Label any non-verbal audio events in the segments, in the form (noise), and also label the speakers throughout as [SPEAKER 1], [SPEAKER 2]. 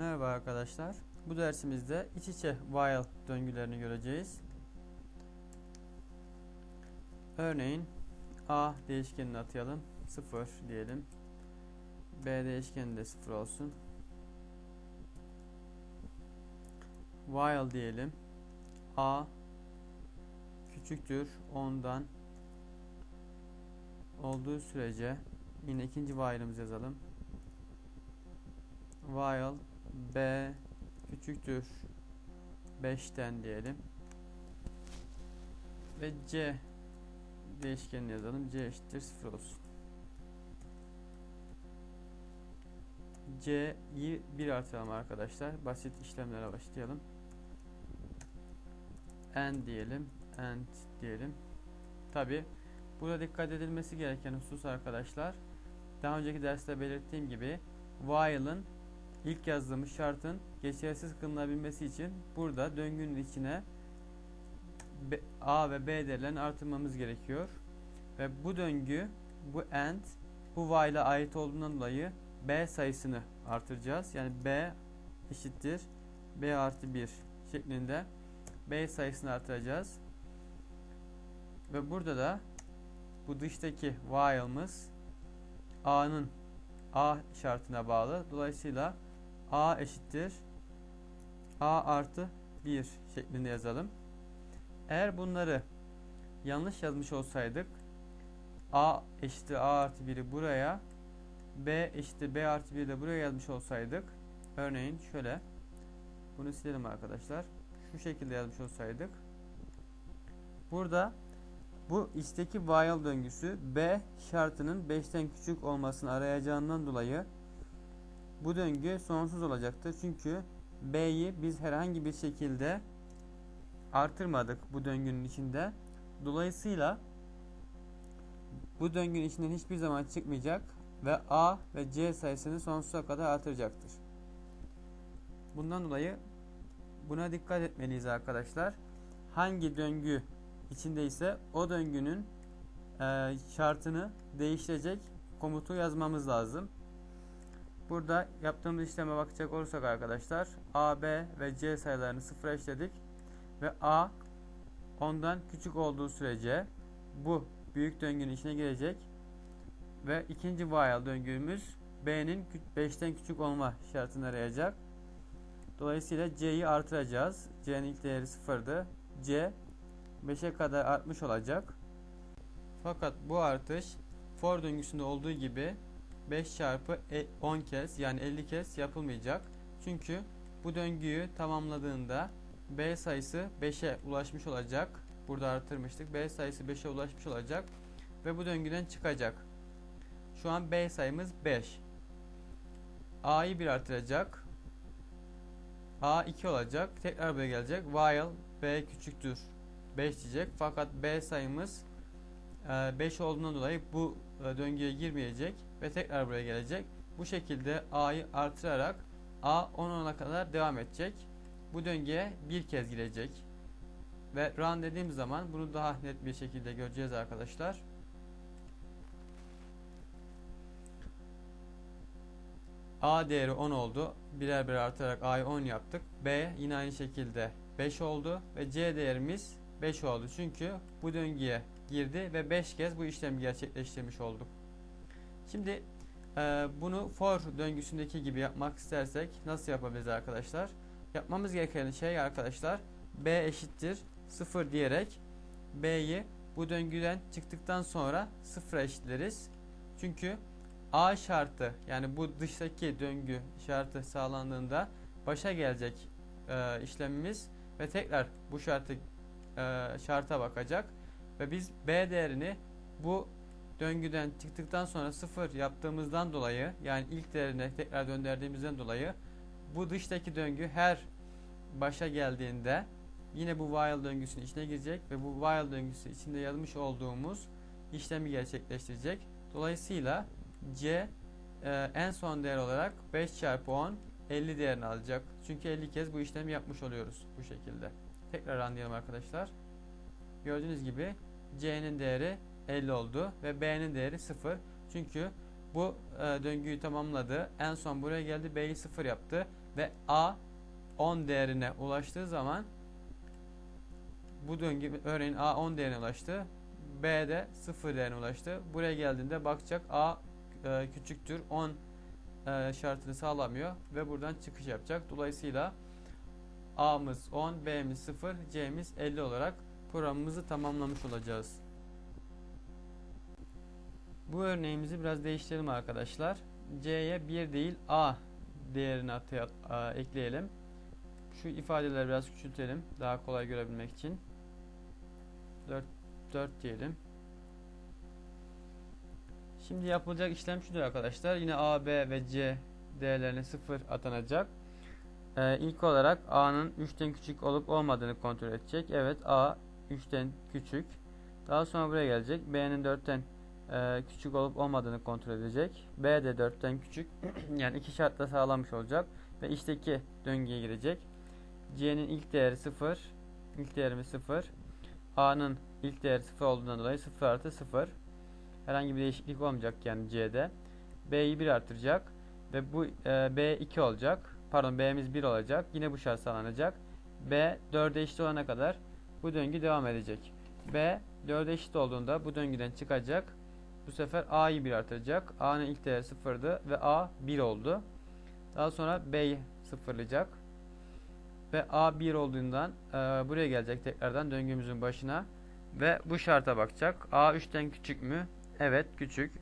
[SPEAKER 1] Merhaba arkadaşlar. Bu dersimizde iç içe while döngülerini göreceğiz. Örneğin A değişkenini atayalım. 0 diyelim. B değişkeni de 0 olsun. While diyelim. A küçüktür 10'dan olduğu sürece yine ikinci while'ımızı yazalım. While b küçüktür 5'ten diyelim. Ve c değişkenini yazalım. c eşittir 0 olsun. c'yi 1 artıralım arkadaşlar. Basit işlemlere başlayalım. and diyelim. and diyelim. Tabi burada dikkat edilmesi gereken husus arkadaşlar. Daha önceki derste belirttiğim gibi while'ın ilk yazdığımız şartın geçersiz kılınabilmesi için burada döngünün içine A ve B değerlerini artırmamız gerekiyor. Ve bu döngü, bu and, bu while'a ait olduğundan dolayı B sayısını artıracağız. Yani B eşittir B artı 1 şeklinde B sayısını artıracağız. Ve burada da bu dıştaki while'ımız A'nın A şartına bağlı. Dolayısıyla A eşittir A artı 1 şeklinde yazalım. Eğer bunları yanlış yazmış olsaydık A eşittir A artı 1'i buraya B eşittir B artı 1'i de buraya yazmış olsaydık örneğin şöyle bunu silelim arkadaşlar. Şu şekilde yazmış olsaydık burada bu içteki while döngüsü B şartının 5'ten küçük olmasını arayacağından dolayı bu döngü sonsuz olacaktır. Çünkü B'yi biz herhangi bir şekilde artırmadık bu döngünün içinde. Dolayısıyla bu döngünün içinden hiçbir zaman çıkmayacak ve A ve C sayısını sonsuza kadar artıracaktır. Bundan dolayı buna dikkat etmeliyiz arkadaşlar. Hangi döngü içindeyse o döngünün şartını değiştirecek komutu yazmamız lazım. Burada yaptığımız işleme bakacak olursak arkadaşlar A, B ve C sayılarını sıfıra eşledik ve A ondan küçük olduğu sürece bu büyük döngünün içine girecek ve ikinci while döngümüz B'nin 5'ten küçük olma şartını arayacak. Dolayısıyla C'yi artıracağız. C'nin ilk değeri sıfırdı. C 5'e kadar artmış olacak. Fakat bu artış for döngüsünde olduğu gibi 5 çarpı 10 e, kez yani 50 kez yapılmayacak. Çünkü bu döngüyü tamamladığında B sayısı 5'e ulaşmış olacak. Burada artırmıştık. B sayısı 5'e ulaşmış olacak. Ve bu döngüden çıkacak. Şu an B sayımız 5. A'yı 1 artıracak. A 2 olacak. Tekrar buraya gelecek. While B küçüktür. 5 diyecek. Fakat B sayımız 5 olduğundan dolayı bu döngüye girmeyecek ve tekrar buraya gelecek. Bu şekilde A'yı artırarak A 10 10'a kadar devam edecek. Bu döngüye bir kez girecek. Ve run dediğim zaman bunu daha net bir şekilde göreceğiz arkadaşlar. A değeri 10 oldu. Birer birer artarak A'yı 10 yaptık. B yine aynı şekilde 5 oldu. Ve C değerimiz 5 oldu. Çünkü bu döngüye girdi ve 5 kez bu işlemi gerçekleştirmiş olduk. Şimdi e, bunu for döngüsündeki gibi yapmak istersek nasıl yapabiliriz arkadaşlar? Yapmamız gereken şey arkadaşlar B eşittir 0 diyerek B'yi bu döngüden çıktıktan sonra 0 eşitleriz. Çünkü A şartı yani bu dıştaki döngü şartı sağlandığında başa gelecek e, işlemimiz ve tekrar bu şartı e, şarta bakacak ve biz B değerini bu döngüden çıktıktan sonra sıfır yaptığımızdan dolayı yani ilk değerine tekrar döndürdüğümüzden dolayı bu dıştaki döngü her başa geldiğinde yine bu while döngüsünün içine girecek ve bu while döngüsü içinde yazmış olduğumuz işlemi gerçekleştirecek. Dolayısıyla C e, en son değer olarak 5 çarpı 10 50 değerini alacak. Çünkü 50 kez bu işlemi yapmış oluyoruz bu şekilde. Tekrar anlayalım arkadaşlar. Gördüğünüz gibi C'nin değeri 50 oldu ve B'nin değeri 0. Çünkü bu e, döngüyü tamamladı. En son buraya geldi. B'yi 0 yaptı. Ve A 10 değerine ulaştığı zaman bu döngü örneğin A 10 değerine ulaştı. B de 0 değerine ulaştı. Buraya geldiğinde bakacak A e, küçüktür 10 e, şartını sağlamıyor ve buradan çıkış yapacak. Dolayısıyla A'mız 10, B'miz 0, C'miz 50 olarak programımızı tamamlamış olacağız. Bu örneğimizi biraz değiştirelim arkadaşlar. C'ye 1 değil A değerini ataya, a, ekleyelim. Şu ifadeleri biraz küçültelim daha kolay görebilmek için. 4 4 diyelim. Şimdi yapılacak işlem şudur arkadaşlar. Yine A, B ve C değerlerine 0 atanacak. Ee, ilk olarak A'nın 3'ten küçük olup olmadığını kontrol edecek. Evet A 3'ten küçük. Daha sonra buraya gelecek. B'nin 4'ten e, küçük olup olmadığını kontrol edecek. B de 4'ten küçük. (clears throat) yani iki şartla sağlamış olacak. Ve içteki döngüye girecek. C'nin ilk değeri 0. İlk değerimiz 0. A'nın ilk değeri 0 olduğundan dolayı 0 artı 0. Herhangi bir değişiklik olmayacak yani C'de. B'yi 1 artıracak. Ve bu e, B 2 olacak. Pardon B'miz 1 olacak. Yine bu şart sağlanacak. B 4'e eşit olana kadar bu döngü devam edecek. B 4'e eşit olduğunda bu döngüden çıkacak. Bu sefer A'yı 1 artıracak. A'nın ilk değeri 0'dı ve A 1 oldu. Daha sonra B'yi sıfırlayacak. Ve A 1 olduğundan e, buraya gelecek tekrardan döngümüzün başına. Ve bu şarta bakacak. A 3'ten küçük mü? Evet küçük.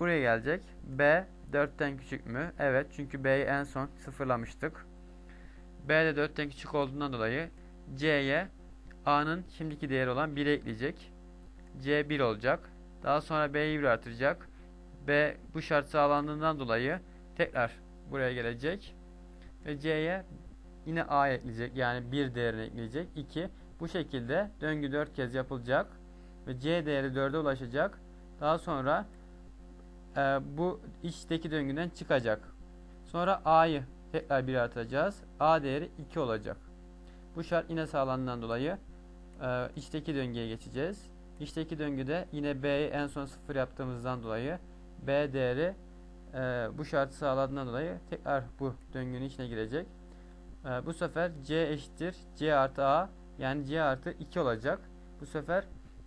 [SPEAKER 1] Buraya gelecek. B 4'ten küçük mü? Evet çünkü B'yi en son sıfırlamıştık. B de 4'ten küçük olduğundan dolayı C'ye A'nın şimdiki değeri olan 1'i ekleyecek. C 1 olacak. Daha sonra B'yi 1 artıracak. B bu şart sağlandığından dolayı tekrar buraya gelecek. Ve C'ye yine A ekleyecek. Yani 1 değerini ekleyecek. 2. Bu şekilde döngü 4 kez yapılacak. Ve C değeri 4'e ulaşacak. Daha sonra e, bu içteki döngüden çıkacak. Sonra A'yı tekrar 1 artıracağız. A değeri 2 olacak. Bu şart yine sağlandığından dolayı e, içteki döngüye geçeceğiz. İçteki döngüde yine B'yi en son 0 yaptığımızdan dolayı B değeri e, bu şartı sağladığından dolayı tekrar bu döngünün içine girecek. E, bu sefer C eşittir C artı A yani C artı 2 olacak. Bu sefer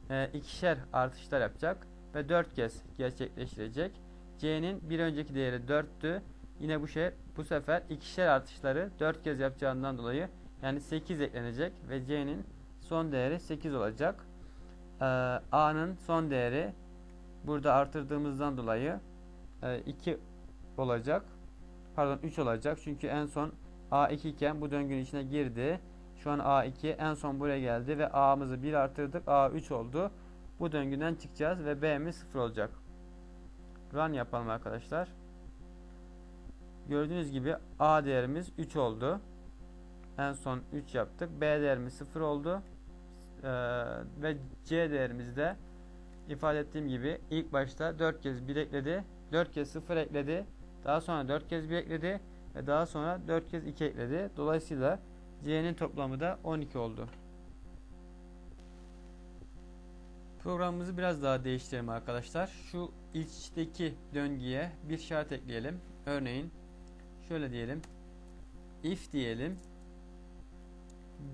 [SPEAKER 1] e, ikişer artışlar yapacak ve 4 kez gerçekleştirecek. C'nin bir önceki değeri 4'tü. Yine bu şey bu sefer ikişer artışları 4 kez yapacağından dolayı yani 8 eklenecek ve C'nin son değeri 8 olacak. Ee, A'nın son değeri burada artırdığımızdan dolayı e, 2 olacak. Pardon 3 olacak. Çünkü en son A2 iken bu döngünün içine girdi. Şu an A2 en son buraya geldi ve A'mızı 1 artırdık. A3 oldu. Bu döngüden çıkacağız ve B'miz 0 olacak. Run yapalım arkadaşlar. Gördüğünüz gibi A değerimiz 3 oldu. En son 3 yaptık. B değerimiz 0 oldu. Ee, ve C değerimiz de ifade ettiğim gibi ilk başta 4 kez 1 ekledi. 4 kez 0 ekledi. Daha sonra 4 kez 1 ekledi. Ve daha sonra 4 kez 2 ekledi. Dolayısıyla C'nin toplamı da 12 oldu. Programımızı biraz daha değiştirelim arkadaşlar. Şu içteki döngüye bir şart ekleyelim. Örneğin şöyle diyelim. If diyelim.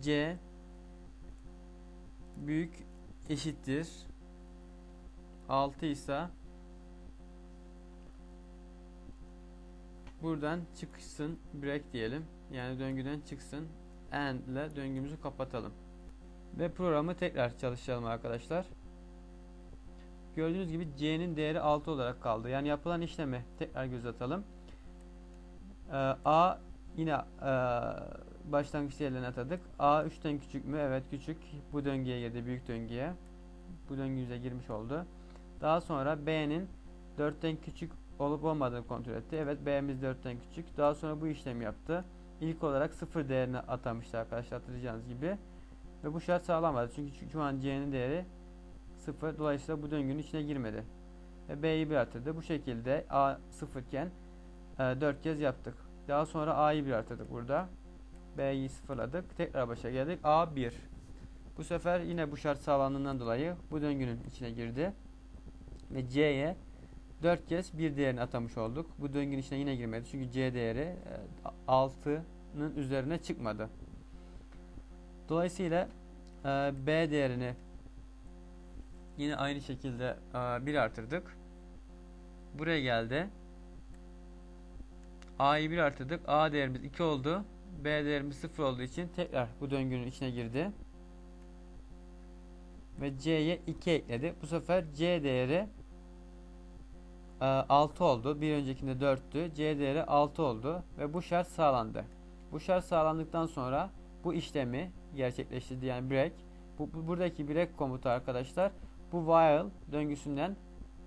[SPEAKER 1] C büyük eşittir 6 ise buradan çıksın break diyelim. Yani döngüden çıksın. End ile döngümüzü kapatalım. Ve programı tekrar çalıştıralım arkadaşlar. Gördüğünüz gibi C'nin değeri 6 olarak kaldı. Yani yapılan işlemi tekrar göz atalım. Ee, A yine e, başlangıç değerlerini atadık. A 3'ten küçük mü? Evet küçük. Bu döngüye girdi. Büyük döngüye. Bu döngümüze girmiş oldu. Daha sonra B'nin 4'ten küçük olup olmadığını kontrol etti. Evet B'miz 4'ten küçük. Daha sonra bu işlemi yaptı. İlk olarak 0 değerini atamıştı arkadaşlar hatırlayacağınız gibi. Ve bu şart sağlamadı. Çünkü şu an C'nin değeri 0. Dolayısıyla bu döngünün içine girmedi. Ve B'yi bir artırdı. Bu şekilde A 0 iken e, 4 kez yaptık. Daha sonra A'yı bir artırdık burada. B'yi sıfırladık. Tekrar başa geldik. A 1. Bu sefer yine bu şart sağlandığından dolayı bu döngünün içine girdi. Ve C'ye 4 kez bir değerini atamış olduk. Bu döngünün içine yine girmedi. Çünkü C değeri 6'nın üzerine çıkmadı. Dolayısıyla e, B değerini yine aynı şekilde 1 artırdık. Buraya geldi. A'yı 1 artırdık. A değerimiz 2 oldu. B değerimiz 0 olduğu için tekrar bu döngünün içine girdi. Ve C'ye 2 ekledi. Bu sefer C değeri 6 oldu. Bir öncekinde 4'tü. C değeri 6 oldu. Ve bu şart sağlandı. Bu şart sağlandıktan sonra bu işlemi gerçekleştirdi. Yani break. Bu, bu buradaki break komutu arkadaşlar bu while döngüsünden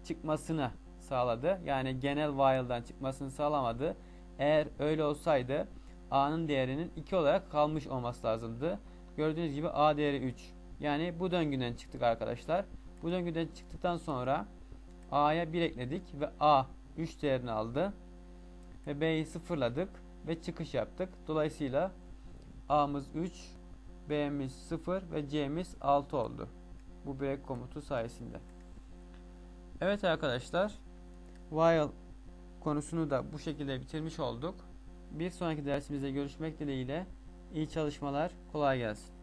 [SPEAKER 1] çıkmasını sağladı. Yani genel while'dan çıkmasını sağlamadı. Eğer öyle olsaydı A'nın değerinin 2 olarak kalmış olması lazımdı. Gördüğünüz gibi A değeri 3. Yani bu döngüden çıktık arkadaşlar. Bu döngüden çıktıktan sonra A'ya 1 ekledik ve A 3 değerini aldı. Ve B'yi sıfırladık ve çıkış yaptık. Dolayısıyla A'mız 3, B'miz 0 ve C'miz 6 oldu. Bu break komutu sayesinde. Evet arkadaşlar. While konusunu da bu şekilde bitirmiş olduk. Bir sonraki dersimizde görüşmek dileğiyle iyi çalışmalar, kolay gelsin.